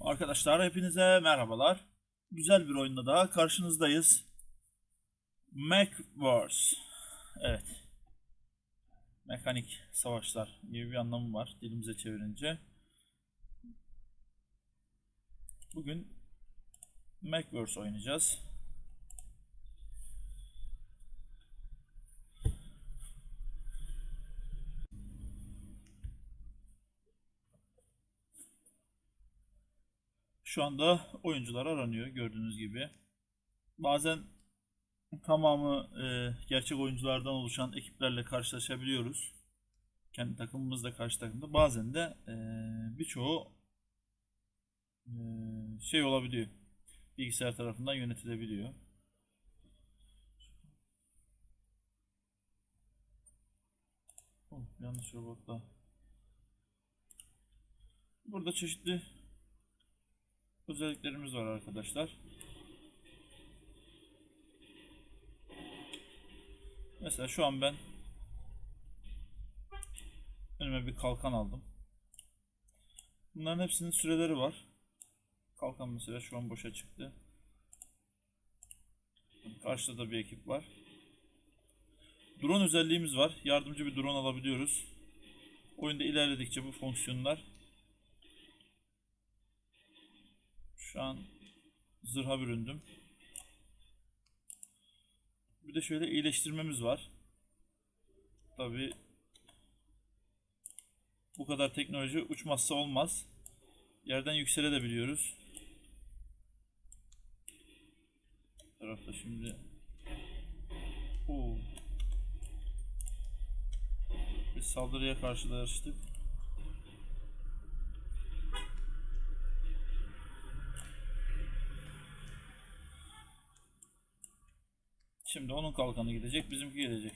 Arkadaşlar hepinize merhabalar. Güzel bir oyunda daha karşınızdayız. Wars. Evet. Mekanik savaşlar gibi bir anlamı var dilimize çevirince. Bugün Wars oynayacağız. Şu anda oyuncular aranıyor gördüğünüz gibi. Bazen tamamı e, gerçek oyunculardan oluşan ekiplerle karşılaşabiliyoruz. Kendi takımımızla karşı takımda. Bazen de e, birçoğu e, şey olabiliyor. Bilgisayar tarafından yönetilebiliyor. Oh, yanlış robotla. Burada çeşitli özelliklerimiz var arkadaşlar. Mesela şu an ben önüme bir kalkan aldım. Bunların hepsinin süreleri var. Kalkan mesela şu an boşa çıktı. Karşıda da bir ekip var. Drone özelliğimiz var. Yardımcı bir drone alabiliyoruz. Oyunda ilerledikçe bu fonksiyonlar Şu an zırha büründüm. Bir de şöyle iyileştirmemiz var. Tabi bu kadar teknoloji uçmazsa olmaz. Yerden yükselebiliyoruz. Tarafta şimdi Oo. Bir saldırıya karşılaştık. Şimdi onun kalkanı gidecek, bizimki gelecek.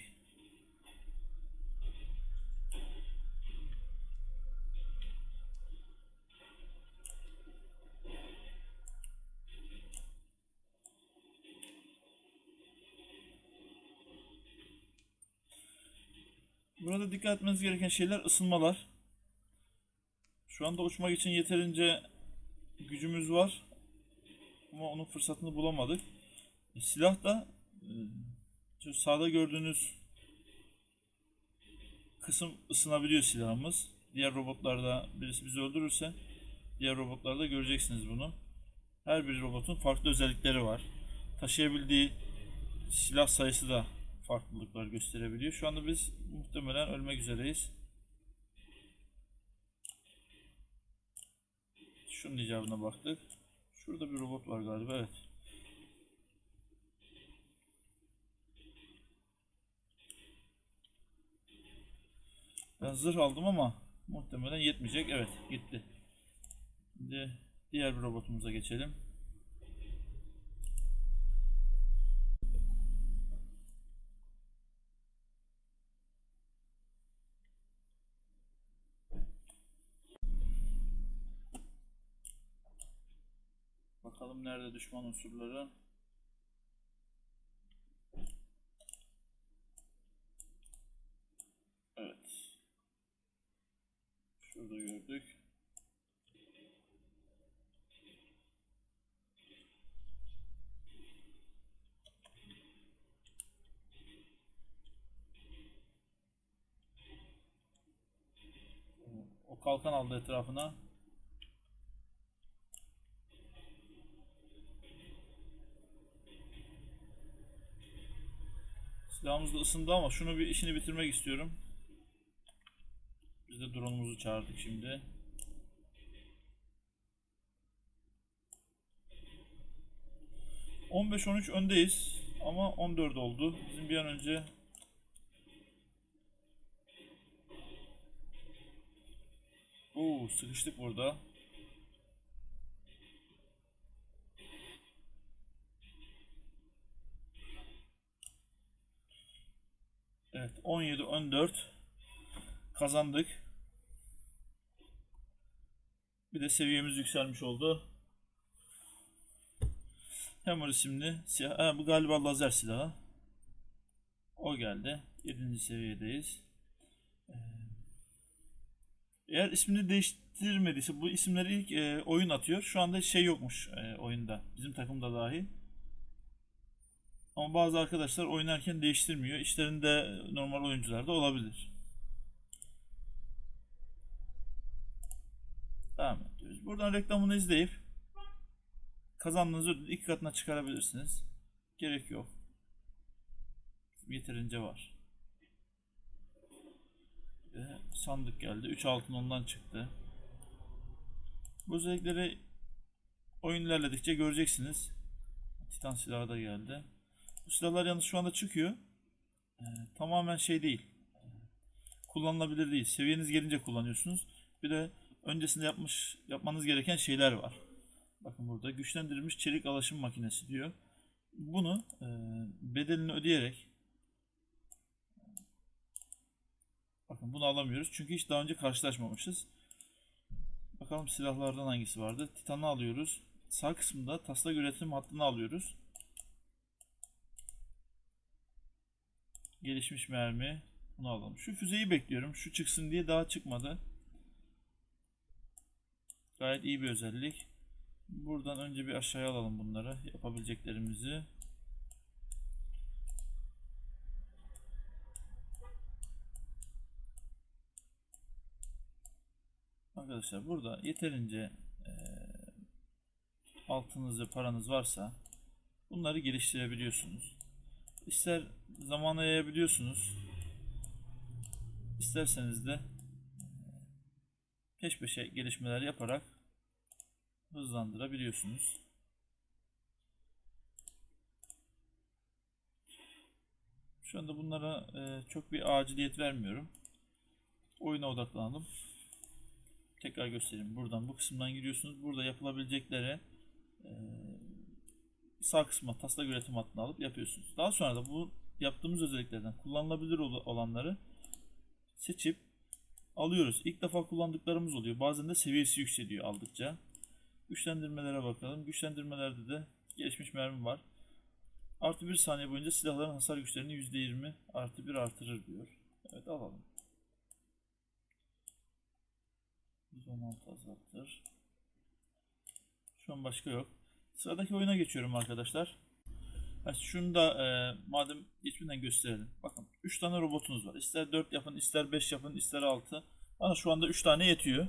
Burada dikkat etmeniz gereken şeyler ısınmalar. Şu anda uçmak için yeterince gücümüz var. Ama onun fırsatını bulamadık. Silah da şu sağda gördüğünüz kısım ısınabiliyor silahımız. Diğer robotlarda birisi bizi öldürürse diğer robotlarda göreceksiniz bunu. Her bir robotun farklı özellikleri var. Taşıyabildiği silah sayısı da farklılıklar gösterebiliyor. Şu anda biz muhtemelen ölmek üzereyiz. Şunun icabına baktık. Şurada bir robot var galiba. Evet. Ben zırh aldım ama muhtemelen yetmeyecek. Evet gitti. Şimdi diğer bir robotumuza geçelim. Bakalım nerede düşman unsurları. Evet. Şurada gördük. O kalkan aldı etrafına. Silahımız da ısındı ama şunu bir işini bitirmek istiyorum. Biz de drone'umuzu çağırdık şimdi. ...15-13 öndeyiz. Ama 14 oldu. Bizim bir an önce... Oo, sıkıştık burada. Evet 17-14 kazandık. Bir de seviyemiz yükselmiş oldu. Hammer isimli siyah. Ha, bu galiba lazer silahı. O geldi. 7. seviyedeyiz. Ee, Eğer ismini değiş değiştirmediyse bu isimleri ilk e, oyun atıyor. Şu anda şey yokmuş e, oyunda. Bizim takımda dahi. Ama bazı arkadaşlar oynarken değiştirmiyor. İşlerinde normal oyuncularda olabilir. Devam ediyoruz. Buradan reklamını izleyip kazandığınız iki katına çıkarabilirsiniz. Gerek yok. Yeterince var. Ve sandık geldi. 3 altın ondan çıktı. Bu özellikleri oyun ilerledikçe göreceksiniz. Titan silahı da geldi. Bu silahlar yalnız şu anda çıkıyor. Ee, tamamen şey değil. Kullanılabilir değil. Seviyeniz gelince kullanıyorsunuz. Bir de öncesinde yapmış yapmanız gereken şeyler var. Bakın burada güçlendirilmiş çelik alaşım makinesi diyor. Bunu e, bedelini ödeyerek bakın bunu alamıyoruz çünkü hiç daha önce karşılaşmamışız. Bakalım silahlardan hangisi vardı? Titan'ı alıyoruz. Sağ kısmında taslak üretim hattını alıyoruz. Gelişmiş mermi. Bunu alalım. Şu füzeyi bekliyorum. Şu çıksın diye daha çıkmadı. Gayet iyi bir özellik. Buradan önce bir aşağıya alalım bunları. Yapabileceklerimizi. Arkadaşlar burada yeterince eee altınız ve paranız varsa bunları geliştirebiliyorsunuz. İster zamana yayabiliyorsunuz. İsterseniz de peş peşe gelişmeler yaparak hızlandırabiliyorsunuz. Şu anda bunlara e, çok bir aciliyet vermiyorum. Oyuna odaklanalım. Tekrar göstereyim. Buradan bu kısımdan giriyorsunuz. Burada yapılabileceklere e, sağ kısma taslak üretim hattını alıp yapıyorsunuz. Daha sonra da bu yaptığımız özelliklerden kullanılabilir ol- olanları seçip alıyoruz. İlk defa kullandıklarımız oluyor. Bazen de seviyesi yükseliyor aldıkça. Güçlendirmelere bakalım. Güçlendirmelerde de gelişmiş mermi var. Artı bir saniye boyunca silahların hasar güçlerini %20 artı bir artırır diyor. Evet alalım. 116 azaltır. Şu an başka yok. Sıradaki oyuna geçiyorum arkadaşlar. Ha, şunu da e, madem geçmeden gösterelim. Bakın 3 tane robotunuz var. İster 4 yapın, ister 5 yapın, ister 6. Bana şu anda 3 tane yetiyor.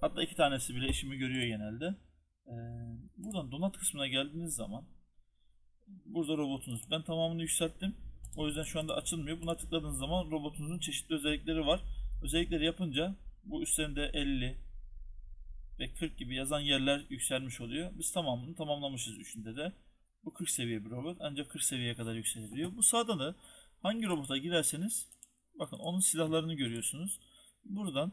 Hatta 2 tanesi bile işimi görüyor genelde. E, buradan donat kısmına geldiğiniz zaman burada robotunuz. Ben tamamını yükselttim. O yüzden şu anda açılmıyor. Buna tıkladığınız zaman robotunuzun çeşitli özellikleri var. Özellikleri yapınca bu üstlerinde 50 ve 40 gibi yazan yerler yükselmiş oluyor. Biz tamamını tamamlamışız üçünde de. Bu 40 seviye bir robot ancak 40 seviyeye kadar yükselebiliyor. Bu sağda da hangi robota girerseniz bakın onun silahlarını görüyorsunuz. Buradan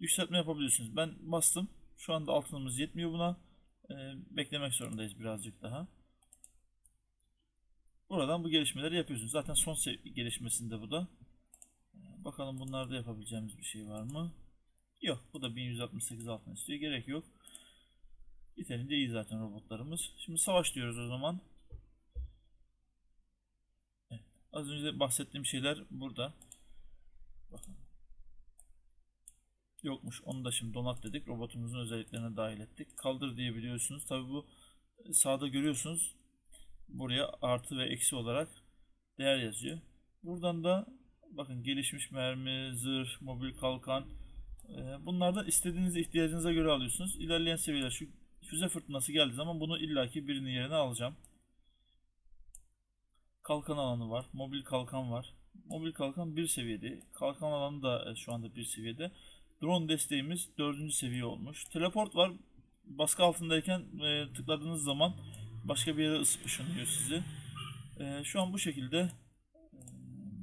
yükseltme yapabiliyorsunuz. Ben bastım. Şu anda altınımız yetmiyor buna. Ee, beklemek zorundayız birazcık daha. Buradan bu gelişmeleri yapıyorsunuz. Zaten son gelişmesinde bu da. Ee, bakalım bunlarda yapabileceğimiz bir şey var mı? Yok. Bu da 1168 altın istiyor. Gerek yok. Yeterince iyi zaten robotlarımız. Şimdi savaş diyoruz o zaman. Evet. Az önce bahsettiğim şeyler burada. Bakın. Yokmuş. Onu da şimdi donat dedik. Robotumuzun özelliklerine dahil ettik. Kaldır diyebiliyorsunuz. Tabi bu sağda görüyorsunuz. Buraya artı ve eksi olarak değer yazıyor. Buradan da bakın gelişmiş mermi, zırh, mobil kalkan. Bunlardan istediğiniz ihtiyacınıza göre alıyorsunuz. İlerleyen seviyeler şu füze fırtınası geldiği zaman bunu illaki birinin yerine alacağım. Kalkan alanı var. Mobil kalkan var. Mobil kalkan bir seviyede. Kalkan alanı da şu anda bir seviyede. Drone desteğimiz dördüncü seviye olmuş. Teleport var. Baskı altındayken e, tıkladığınız zaman başka bir yere ışınlıyor sizi. E, şu an bu şekilde e,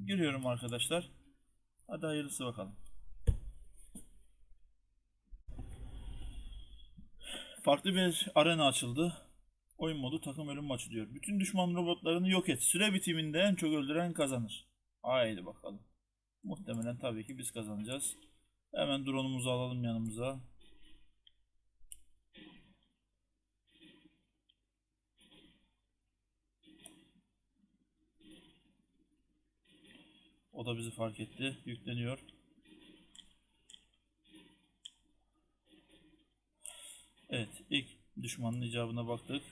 giriyorum arkadaşlar. Hadi hayırlısı bakalım. Farklı bir arena açıldı. Oyun modu takım ölüm maçı diyor. Bütün düşman robotlarını yok et. Süre bitiminde en çok öldüren kazanır. Haydi bakalım. Muhtemelen tabii ki biz kazanacağız. Hemen drone'umuzu alalım yanımıza. O da bizi fark etti. Yükleniyor. Evet. ilk düşmanın icabına baktık.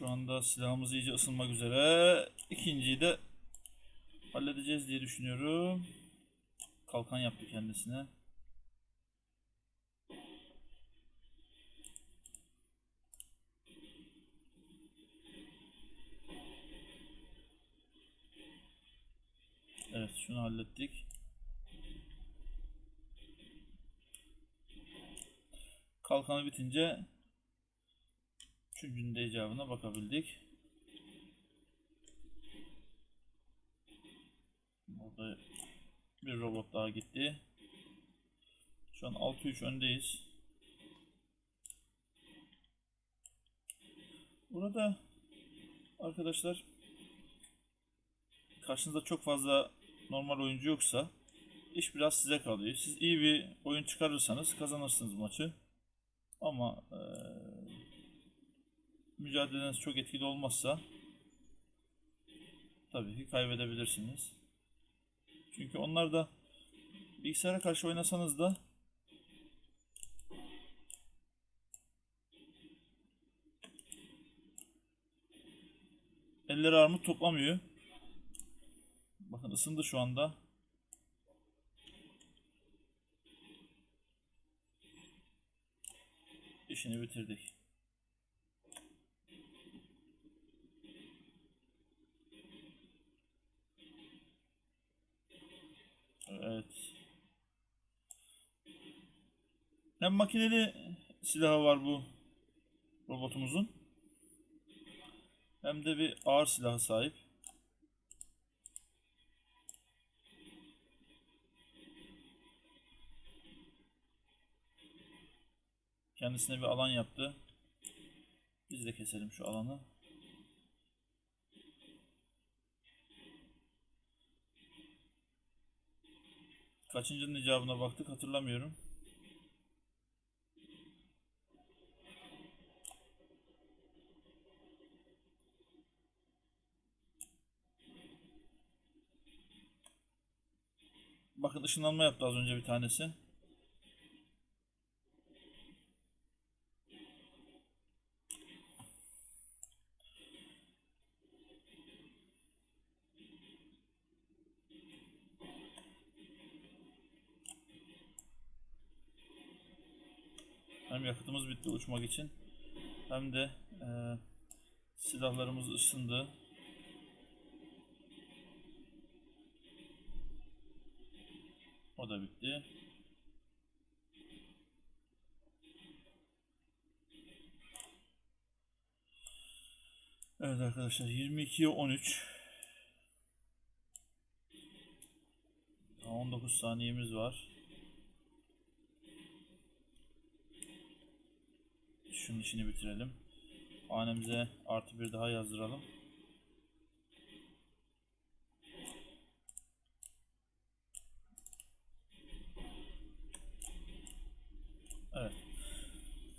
Şu anda silahımız iyice ısınmak üzere. İkinciyi de halledeceğiz diye düşünüyorum. Kalkan yaptı kendisine. Evet, şunu hallettik. Kalkanı bitince üçüncünün de icabına bakabildik. Burada bir robot daha gitti. Şu an 6-3 öndeyiz. Burada arkadaşlar karşınızda çok fazla normal oyuncu yoksa iş biraz size kalıyor. Siz iyi bir oyun çıkarırsanız kazanırsınız maçı. Ama eee mücadeleniz çok etkili olmazsa tabii ki kaybedebilirsiniz. Çünkü onlar da bilgisayara karşı oynasanız da elleri armut toplamıyor. Bakın ısındı şu anda. İşini bitirdik. Evet. Hem makineli silahı var bu robotumuzun. Hem de bir ağır silahı sahip. Kendisine bir alan yaptı. Biz de keselim şu alanı. Kaçıncının icabına baktık hatırlamıyorum. Bakın ışınlanma yaptı az önce bir tanesi. Hem yakıtımız bitti uçmak için hem de eee, silahlarımız ısındı. Da bitti. Evet arkadaşlar 22'ye 13. Daha 19 saniyemiz var. Şunun işini bitirelim. Hanemize artı bir daha yazdıralım.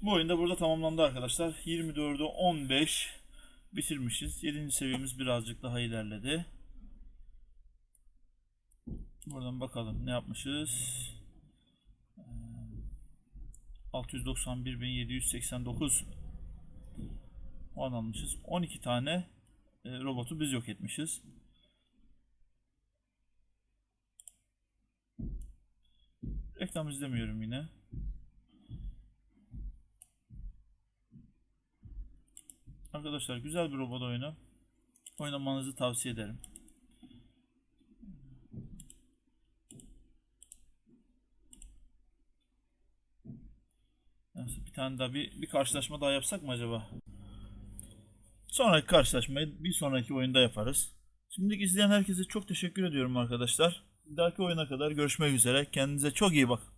Bu oyun da burada tamamlandı arkadaşlar. 24'ü 15 bitirmişiz. 7. seviyemiz birazcık daha ilerledi. Buradan bakalım ne yapmışız. Ee, 691.789 puan almışız. 12 tane e, robotu biz yok etmişiz. Reklam izlemiyorum yine. Arkadaşlar güzel bir robot oyunu. Oynamanızı tavsiye ederim. Bir tane daha bir, bir karşılaşma daha yapsak mı acaba? Sonraki karşılaşmayı bir sonraki oyunda yaparız. Şimdilik izleyen herkese çok teşekkür ediyorum arkadaşlar. Bir dahaki oyuna kadar görüşmek üzere. Kendinize çok iyi bakın.